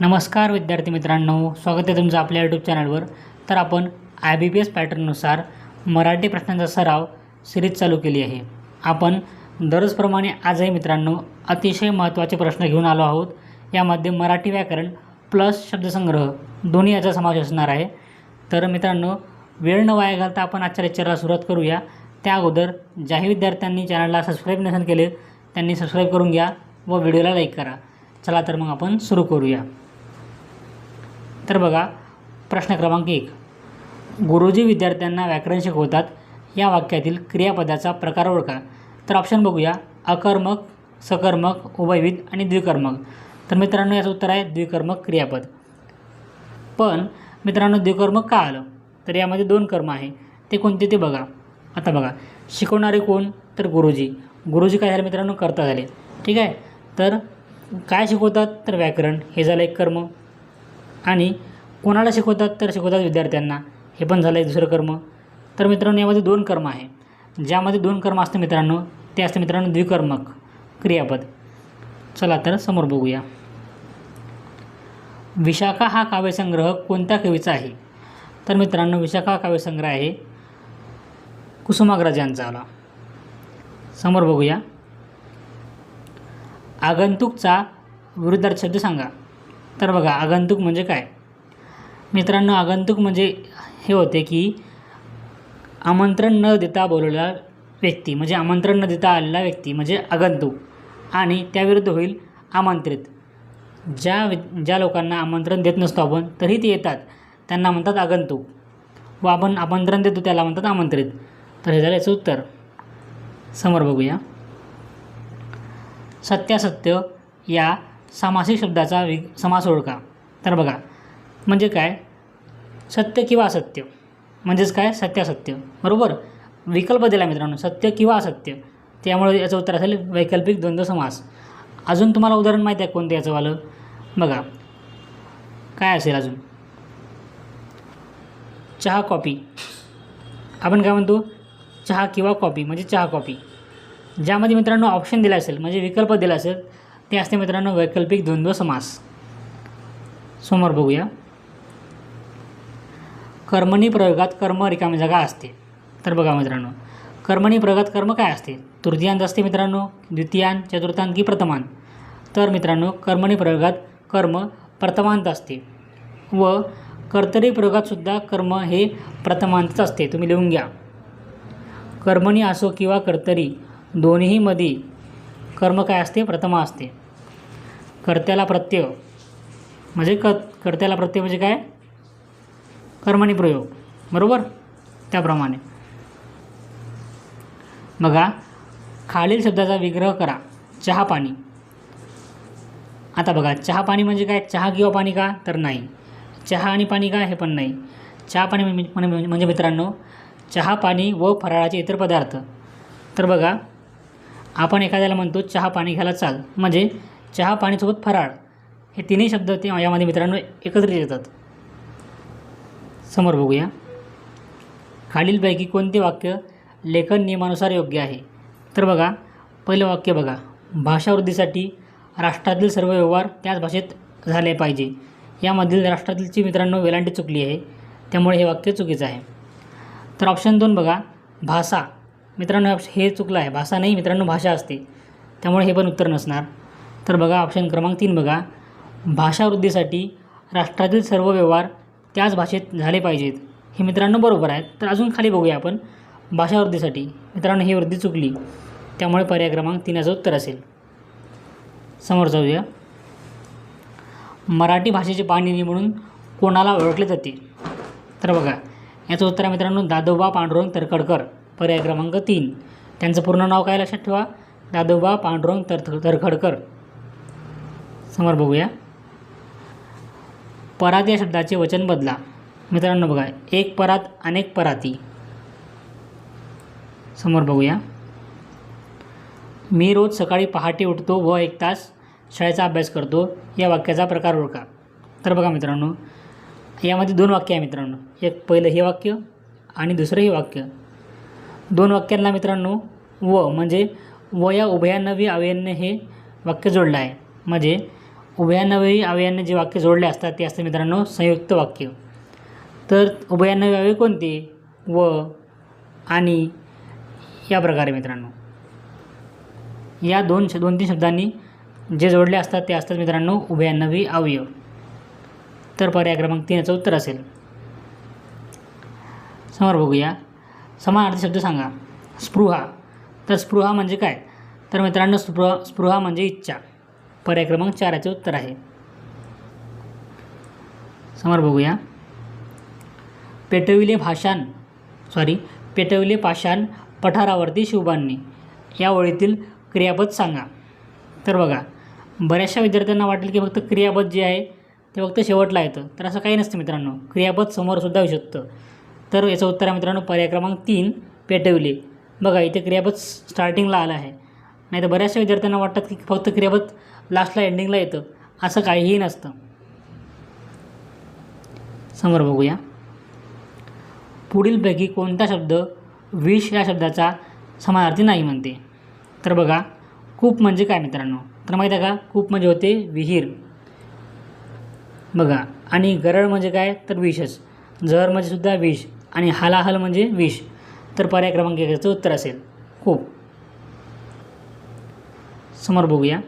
नमस्कार विद्यार्थी मित्रांनो स्वागत आहे तुमचं आपल्या यूट्यूब चॅनलवर तर आपण आय बी पी एस पॅटर्ननुसार मराठी प्रश्नांचा सराव सिरीज चालू केली आहे. आपण दररोजप्रमाणे आजही मित्रांनो अतिशय महत्त्वाचे प्रश्न घेऊन आलो आहोत. यामध्ये मराठी व्याकरण प्लस शब्दसंग्रह दोन्ही याचा समावेश असणार आहे. तर मित्रांनो वेळ न वाया घालता आपण आजच्या लेक्चरला सुरुवात करूया. त्या अगोदर ज्याही विद्यार्थ्यांनी चॅनलला सबस्क्राईब नसेल केले त्यांनी सबस्क्राईब करून घ्या व व्हिडिओला लाईक करा. चला तर मग आपण सुरू करूया. तर बघा प्रश्न क्रमांक एक. गुरुजी विद्यार्थ्यांना व्याकरण शिकवतात या वाक्यातील क्रियापदाचा प्रकार ओळखा. तर ऑप्शन बघूया. अकर्मक सकर्मक उभयविध आणि द्विकर्मक. तर मित्रांनो याचं उत्तर आहे द्विकर्मक क्रियापद. पण मित्रांनो द्विकर्मक का आलं? तर यामध्ये दोन कर्म आहे. ते कोणते ते बघा. आता बघा. शिकवणारे कोण? तर गुरुजी. गुरुजी काय झाले मित्रांनो? करता झाले. ठीक आहे? तर काय शिकवतात? तर व्याकरण. हे झालं एक कर्म. आणि कोणाला शिकवतात तर शिकवतात विद्यार्थ्यांना. हे पण झालं आहे दुसरं कर्म. तर मित्रांनो यामध्ये दोन कर्म आहे. ज्यामध्ये दोन कर्म असतं मित्रांनो ते असतं मित्रांनो द्विकर्मक क्रियापद. चला तर समोर बघूया. विशाखा हा काव्यसंग्रह कोणत्या कवीचा आहे? तर मित्रांनो विशाखा हा काव्यसंग्रह आहे कुसुमाग्रज यांचा आला समोर बघूया. आगंतुकचा विरुद्धार्थ शब्द सांगा. तर बघा आगंतुक म्हणजे काय? मित्रांनो आगंतुक म्हणजे हे होते की आमंत्रण न देता बोलवलेला व्यक्ती म्हणजे आमंत्रण न देता आलेला व्यक्ती म्हणजे आगंतुक. आणि त्याविरुद्ध होईल आमंत्रित. ज्या ज्या लोकांना आमंत्रण देत नसतो आपण तरी ते येतात. त्यांना म्हणतात आगंतुक. व आपण आमंत्रण देतो त्याला म्हणतात आमंत्रित. तर हे झालं याचं उत्तर. समोर बघूया. सत्यासत्य या सामासिक शब्दाचा वि समास ओळखा. तर बघा म्हणजे काय? सत्य किंवा असत्य. म्हणजेच काय? सत्यासत्य. बरोबर? विकल्प दिला मित्रांनो सत्य किंवा असत्य. त्यामुळे याचं उत्तर असेल वैकल्पिक द्वंद्व समास. अजून तुम्हाला उदाहरण माहीत आहे कोणतं याचं वालं? बघा. काय असेल अजून? चहा कॉपी आपण काय म्हणतो? चहा किंवा कॉपी म्हणजे चहा कॉपी ज्यामध्ये मित्रांनो ऑप्शन दिला असेल म्हणजे विकल्प दिला असेल ते असते मित्रांनो वैकल्पिक द्वंद्व समास. समोर बघूया. कर्मणी प्रयोगात कर्म रिकामी जागा असते. तर बघा मित्रांनो कर्मणी प्रयोगात कर्म काय असते? तृतीयांत असते मित्रांनो द्वितीयांत चतुर्थांत की प्रथमांत. तर मित्रांनो कर्मणी प्रयोगात कर्म प्रथमांत असते. व कर्तरी प्रयोगातसुद्धा कर्म हे प्रथमांतच असते. तुम्ही लिहून घ्या. कर्मणी असो किंवा कर्तरी दोन्हीमध्ये कर्म काय असते? प्रथमा असते. कर्त्याला प्रत्यय. म्हणजे क कर्त्याला प्रत्यय म्हणजे काय? कर्मणी प्रयोग. बरोबर? त्याप्रमाणे. बघा खालील शब्दाचा विग्रह करा. चहा पाणी. आता बघा चहा पाणी म्हणजे काय? चहा किंवा पाणी का? तर नाही. चहा आणि पाणी का? हे पण नाही. चहा पाणी म्हणजे म्हणजे-, म्हणजे मित्रांनो चहा पाणी व फराळाचे इतर पदार्थ. तर बघा आपण एखाद्याला म्हणतो चहा पाणी घ्यायला चाल. म्हणजे चहा पाणीसोबत फराळ हे तिन्ही शब्द ते यामध्ये मित्रांनो एकत्रित येतात. समोर बघूया. खालीलपैकी कोणते वाक्य लेखन नियमानुसार योग्य आहे? तर बघा पहिलं वाक्य बघा. भाषावृद्धीसाठी राष्ट्रातील सर्व व्यवहार त्याच भाषेत झाले पाहिजे. यामधील राष्ट्रातीलची मित्रांनो वेलांटी चुकली आहे. त्यामुळे हे वाक्य चुकीचं आहे. तर ऑप्शन दोन बघा. भाषा. मित्रांनो हे चुकलं आहे. भाषा नाही मित्रांनो भाषा असते. त्यामुळे हे पण उत्तर नसणार. तर बघा ऑप्शन क्रमांक तीन बघा. भाषावृद्धीसाठी राष्ट्रातील सर्व व्यवहार त्याच भाषेत झाले पाहिजेत. हे मित्रांनो बरोबर आहे तर अजून खाली बघूया आपण भाषावृद्धीसाठी. मित्रांनो ही वृद्धी चुकली. त्यामुळे पर्याय क्रमांक तीनाचं उत्तर असेल. समोर जाऊया. मराठी भाषेचे पाणिनी म्हणून कोणाला ओळखले जाते? तर बघा याचं उत्तर आहे मित्रांनो दादोबा पांडुरंग तरखडकर. पर्याय क्रमांक तीन. त्यांचं पूर्ण नाव काय लक्षात ठेवा? दादोबा पांडुरंग तर तरखडकर. समोर बघूया. परात या शब्दाचे वचन बदला. मित्रांनो बघा एक परात अनेक पराती. समोर बघूया. मी रोज सकाळी पहाटे उठतो व एक तास शाळेचा अभ्यास करतो. या वाक्याचा प्रकार ओळखा. तर बघा मित्रांनो यामध्ये दोन वाक्य आहे मित्रांनो. एक पहिलं हे वाक्य आणि दुसरं हे वाक्य. दोन वाक्यांना मित्रांनो व म्हणजे व या उभयानवी अवयन्न हे वाक्य जोडलं आहे. म्हणजे उभयान्नवी अवयाने जे वाक्य जोडले असतात ते असते मित्रांनो संयुक्त वाक्य. तर उभयान्नवी अवयव कोणते? व आणि या प्रकारे मित्रांनो. या दोन श दोन तीन शब्दांनी जे जोडले असतात ते असतात मित्रांनो उभयानवी अवयव. तर पर्याय क्रमांक तीन याचं उत्तर असेल. समोर बघूया. समानार्थी शब्द सांगा. स्पृहा. तर स्पृहा म्हणजे काय? तर मित्रांनो स्पृहा स्पृहा म्हणजे इच्छा. पर्याय क्रमांक चाराचे उत्तर आहे. समोर बघूया. पेटविले भाषाण सॉरी पेटविले पाषाण पठारावरती शिवबांनी या ओळीतील क्रियापद सांगा. तर बघा बऱ्याचशा विद्यार्थ्यांना वाटेल की फक्त क्रियापद जे आहे ते फक्त शेवटला येतं. तर असं काही नसतं मित्रांनो. क्रियापद समोरसुद्धा येऊ शकतं. तर याचं उत्तर आहे मित्रांनो पर्याय क्रमांक तीन पेटविले. बघा इथे क्रियापद स्टार्टिंगला आलं आहे. नाही तर बऱ्याचशा विद्यार्थ्यांना वाटतात की फक्त क्रियापद लास्टला एंडिंगला येतं. असं काहीही नसतं. समोर बघूया. पुढीलपैकी कोणता शब्द विष या शब्दाचा समानार्थी नाही म्हणते. तर बघा कूप म्हणजे काय मित्रांनो? तर माहीत आहे का? कूप म्हणजे होते विहीर. बघा आणि गरळ म्हणजे काय? तर विषच. जहर म्हणजे सुद्धा विष आणि हालाहल म्हणजे विष. तर पर्याय क्रमांक याचं उत्तर असेल. कूप. समोर बघूया.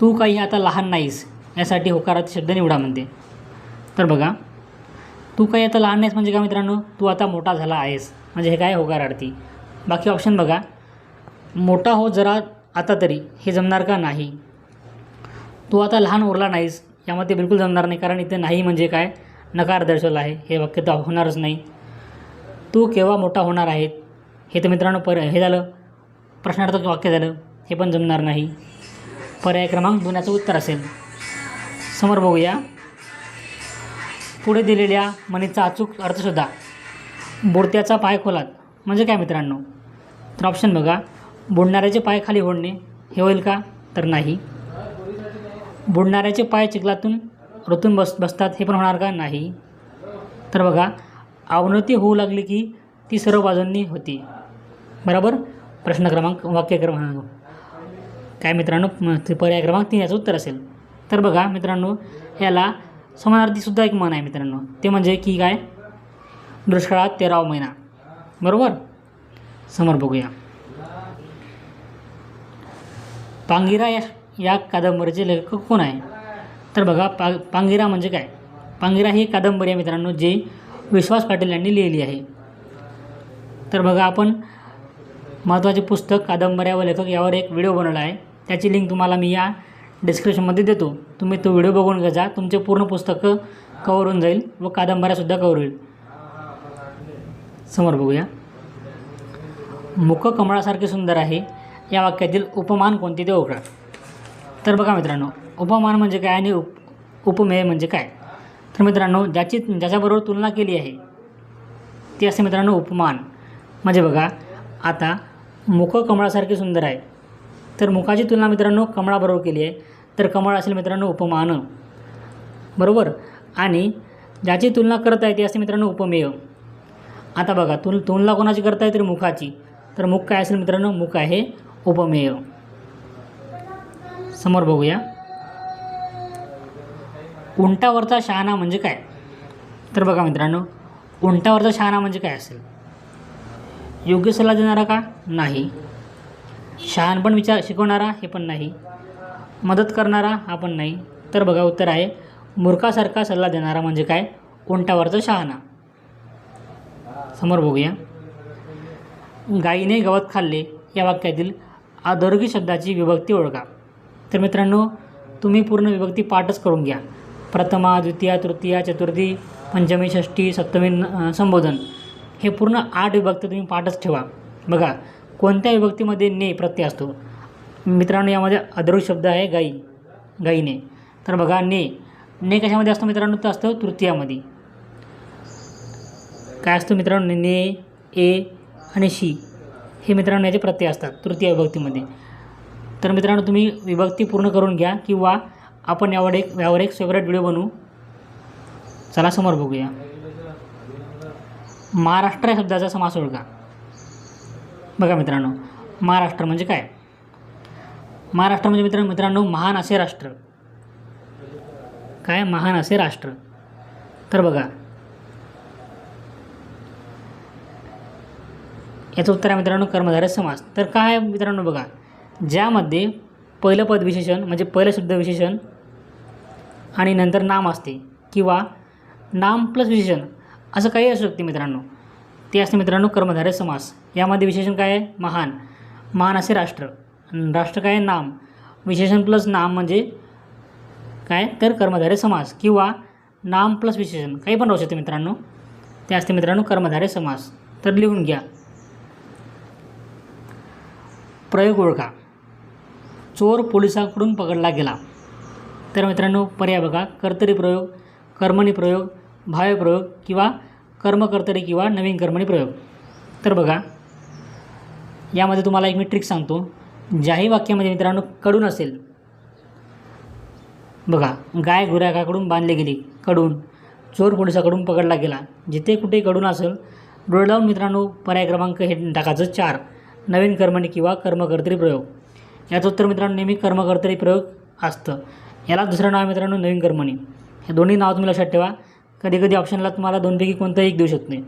तू काही आता लहान नाहीस यासाठी होकारात शब्द निवडा म्हणते. तर बघा तू काही आता लहान नाहीस म्हणजे का मित्रांनो? तू आता मोठा झाला आहेस. म्हणजे हे काय होकारार्थी बाकी ऑप्शन बघा. मोठा हो जरा आता तरी हे जमणार का नाही? तू आता लहान उरला नाहीस यामध्ये बिलकुल जमणार नाही कारण इथे नाही म्हणजे काय? नकार दर्शवला आहे. हे वाक्य तर होणारच नाही. तू केव्हा मोठा होणार आहे? हे तर मित्रांनो पर हे झालं. प्रश्नार्थक वाक्य झालं. हे पण जमणार नाही. पर्याय क्रमांक दोन याचं उत्तर असेल. समोर बघूया. पुढे दिलेल्या मनीचा अचूक अर्थ शोधा. बुडत्याचा पाय खोलात. म्हणजे काय मित्रांनो? तर ऑप्शन बघा. बुडणाऱ्याचे पाय खाली ओढणे. हे होईल का? तर नाही. बुडणाऱ्याचे पाय चिखलातून ऋतून बस बसतात. हे पण होणार का? नाही. तर बघा. अवनती होऊ लागली की ती सर्व बाजूंनी होती. बरोबर? प्रश्न क्रमांक वाक्य क्रमांक काय मित्रांनो पर्याय क्रमांक तीन याचं उत्तर असेल. तर बघा मित्रांनो याला समानार्थीसुद्धा एक मन आहे मित्रांनो. ते म्हणजे की काय? दुष्काळात तेरावा महिना. बरोबर? समोर बघूया. पांगिरा या या कादंबरीचे लेखक कोण आहे? तर बघा पा पांगिरा म्हणजे काय? पांगिरा ही कादंबरी आहे मित्रांनो जे विश्वास पाटील यांनी लिहिली आहे. तर बघा आपण महत्त्वाचे पुस्तक कादंबऱ्या व लेखक यावर एक व्हिडिओ बनवला आहे. त्याची लिंक तुम्हाला मी या डिस्क्रिप्शनमध्ये देतो. तुम्ही तो व्हिडिओ बघून घ्या. जा. तुमचे पूर्ण पुस्तकं कवर होऊन जाईल व कादंबऱ्यासुद्धा कवर होईल. समोर बघूया. मुख कमळासारखे सुंदर आहे. या वाक्यातील उपमान कोणते ते ओळखा. तर बघा मित्रांनो उपमान म्हणजे काय आणि उप उपमेय म्हणजे काय? तर मित्रांनो ज्याची ज्याच्याबरोबर तुलना केली आहे ती असते मित्रांनो उपमान. म्हणजे बघा आता मुख कमळासारखे सुंदर आहे. तर मुखाची तुलना मित्रांनो कमळाबरोबर केली आहे. तर कमळ असेल मित्रांनो उपमान. बरोबर? आणि ज्याची तुलना करता येते असे असते मित्रांनो उपमेय. आता बघा तुल तुलना कोणाची करताय तर मुखाची. तर मुख काय असेल मित्रांनो? मुख आहे उपमेय. समोर बघूया. उंटावरचा शहाणा म्हणजे काय? तर बघा मित्रांनो उंटावरचा शहाणा म्हणजे काय असेल? योग्य सल्ला देणारा का? नाही. शहाण पण विचार शिकवणारा हे पण नाही. मदत करणारा हा पण नाही. तर बघा उत्तर आहे मूर्खासारखा सल्ला देणारा म्हणजे काय? उंटावरचा शहाणा. समोर बघूया. गायीने गवत खाल्ले या वाक्यातील आदर्गी शब्दाची विभक्ती ओळखा. तर मित्रांनो तुम्ही पूर्ण विभक्ती पाठच करून घ्या. प्रथमा द्वितीया तृतीया चतुर्थी पंचमी षष्टी सप्तमी न- संबोधन. हे पूर्ण आठ विभक्ती तुम्ही पाठच ठेवा. बघा कोणत्या विभक्तीमध्ये ने प्रत्यय असतो. मित्रांनो यामध्ये अधोरेखित शब्द आहे गाई गाईने. तर बघा ने. ने कशामध्ये असतो मित्रांनो? तर असतो तृतीयामध्ये. काय असतं मित्रांनो? ने ए आणि शी हे मित्रांनो याचे प्रत्यय असतात तृतीय विभक्तीमध्ये. तर मित्रांनो तुम्ही विभक्ती पूर्ण करून घ्या किंवा आपण यावर एक यावर एक सेपरेट व्हिडिओ बनवू. चला समोर बघूया. महाराष्ट्र या शब्दाचा समास ओळखा. बघा मित्रांनो महाराष्ट्र म्हणजे काय? महाराष्ट्र म्हणजे मित्र मित्रांनो महान असे राष्ट्र. काय? महान असे राष्ट्र. तर बघा याचं उत्तर आहे मित्रांनो कर्मधारय समास. तर काय आहे मित्रांनो बघा ज्यामध्ये पहिलं पद विशेषण म्हणजे पहिलं शब्द विशेषण आणि नंतर नाम असते किंवा नाम प्लस विशेषण असं काही असू शकते मित्रांनो. ते असते मित्रांनो कर्मधारय समास. यामध्ये विशेषण काय आहे? महान. महान असे राष्ट्र. राष्ट्र काय आहे? नाम. विशेषण प्लस नाम म्हणजे काय? तर कर्मधारे समास किंवा नाम प्लस विशेषण. काही पण राहू शकते मित्रांनो. ते असते मित्रांनो कर्मधारे समास. तर लिहून घ्या. प्रयोग ओळखा. चोर पोलिसांकडून पकडला गेला. तर मित्रांनो पर्याय बघा. कर्तरी प्रयोग कर्मणी प्रयोग भाव्य प्रयोग किंवा कर्मकर्तरी किंवा नवीन कर्मणी प्रयोग. तर बघा. यामध्ये तुम्हाला एक मी ट्रिक सांगतो. ज्याही वाक्यामध्ये मित्रांनो कडून असेल. बघा गाय गुराकाकडून बांधली गेली. कडून. चोर पोलिसाकडून पकडला गेला. जिथे कुठे कडून असेल डोळे लावून मित्रांनो पर्याय क्रमांक हे टाकायचं चार. नवीन कर्मणी किंवा कर्मकर्तरी प्रयोग. याचं उत्तर मित्रांनो नेहमी कर्मकर्तरी प्रयोग असतं. याला दुसरं नाव आहे मित्रांनो नवीन कर्मणी. हे दोन्ही नाव तुम्ही लक्षात ठेवा. कधी कधी ऑप्शनला तुम्हाला दोनपैकी कोणतंही एक देऊ शकते नाही.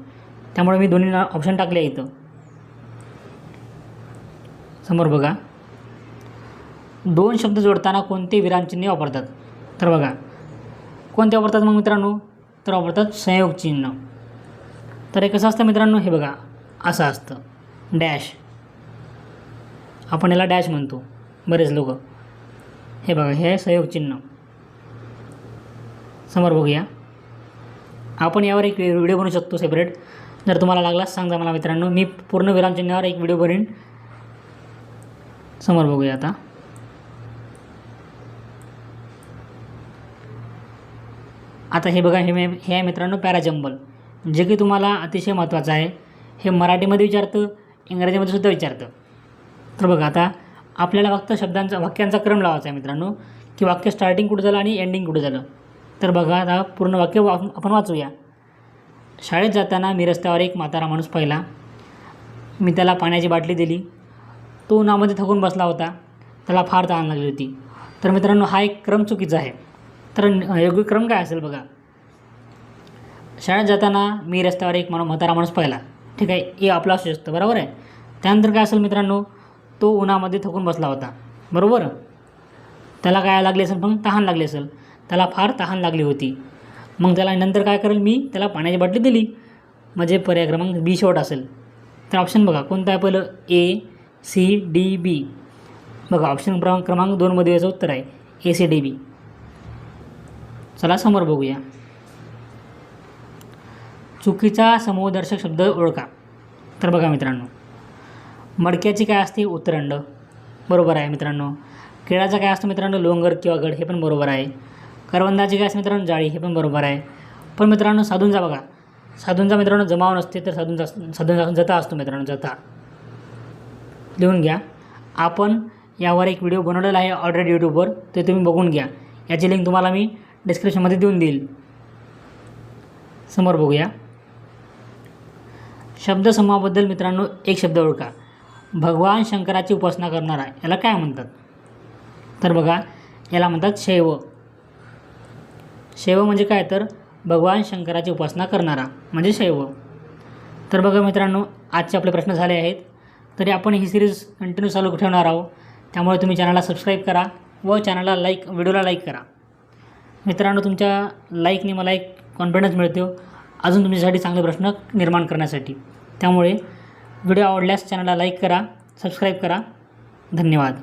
त्यामुळे मी दोन्ही नाव ऑप्शन टाकले इथं. समोर बघा. दोन शब्द जोडताना कोणते विरामचिन्हे वापरतात? तर बघा. कोणते वापरतात मग मित्रांनो? तर वापरतात संयोग चिन्ह. तर हे कसं असतं मित्रांनो? हे बघा. असं असतं. डॅश. आपण याला डॅश म्हणतो. बरेच लोक. हे बघा हे आहे संयोग चिन्ह. समोर बघूया. आपण यावर एक व्हिडिओ बनवू शकतो सेपरेट जर तुम्हाला लागलाच सांगा मला मित्रांनो. मी पूर्ण विरामचिन्हावर एक व्हिडिओ बनवीन. समोर बघूया आता. आता हे बघा हे मे हे आहे मित्रांनो पॅराजंबल. जे की तुम्हाला अतिशय महत्त्वाचं आहे. हे मराठीमध्ये विचारतं इंग्रजीमध्ये सुद्धा विचारतं. तर बघा आता आपल्याला फक्त शब्दांचा वाक्यांचा क्रम लावायचा आहे मित्रांनो की वाक्य स्टार्टिंग कुठं झालं आणि एंडिंग कुठं झालं. तर बघा आता पूर्ण वाक्य वा आपण वाचूया. शाळेत जाताना मी रस्त्यावर एक म्हातारा माणूस पाहिला. मी त्याला पाण्याची बाटली दिली. तो उन्हामध्ये थकून बसला होता. त्याला फार तहान लागली होती. तर मित्रांनो हा एक क्रम चुकीचा आहे. तर योग्य क्रम काय असेल बघा. शाळेत जाताना मी रस्त्यावर एक माणूस म्हातारा माणूस पाहिला. ठीक आहे हे आपला असू शकतं बरोबर आहे. त्यानंतर काय असेल मित्रांनो तो उन्हामध्ये थकून बसला होता. बरोबर? त्याला काय लागले असेल? मग तहान लागली असेल. त्याला फार तहान लागली होती. मग त्याला नंतर काय करेल? मी त्याला पाण्याची बाटली दिली. म्हणजे पर्याय क्रमांक बी शेवट असेल. तर ऑप्शन बघा कोणतं आहे? पहिलं ए सी डी बी बघा ऑप्शन क्रमांक क्रमांक दोनमध्ये याचं उत्तर आहे ए सी डी बी चला समोर बघूया. चुकीचा समूहदर्शक शब्द ओळखा. तर बघा मित्रांनो. मडक्याची काय असते? उत्तरंड. बरोबर आहे मित्रांनो. केळाचा काय असतं मित्रांनो? लोंगर किंवा गड हे पण बरोबर आहे. करवंदाची काय असते मित्रांनो? जाळी हे पण बरोबर आहे. पण मित्रांनो साधूंचा बघा. साधूंचा मित्रांनो जमाव नसते तर साधूंचा साधूंचा जता असतो मित्रांनो जता. लिहून घ्या. आपण यावर एक व्हिडिओ बनवलेला आहे ऑलरेडी यूट्यूबवर ते तुम्ही बघून घ्या. याची लिंक तुम्हाला मी डिस्क्रिप्शनमध्ये देऊन देईल. समोर बघूया. शब्दसमूहाबद्दल मित्रांनो एक शब्द ओळखा. भगवान शंकराची उपासना करणारा याला काय म्हणतात? तर बघा याला म्हणतात शैव. शैव म्हणजे काय? तर भगवान शंकराची उपासना करणारा म्हणजे शैव. तर बघा मित्रांनो आजचे आपले प्रश्न झाले आहेत. तरी आपण ही सिरीज कंटिन्यू चालू ठेवणार आहोत. त्यामुळे तुम्ही चॅनलला सबस्क्राईब करा व चॅनलला लाईक व्हिडिओला लाईक करा. मित्रांनो तुमच्या लाईकने मला एक कॉन्फिडन्स मिळतो हो. अजून तुमच्यासाठी चांगले प्रश्न निर्माण करण्यासाठी. त्यामुळे व्हिडिओ आवडल्यास चॅनलला लाईक करा सबस्क्राईब करा. धन्यवाद.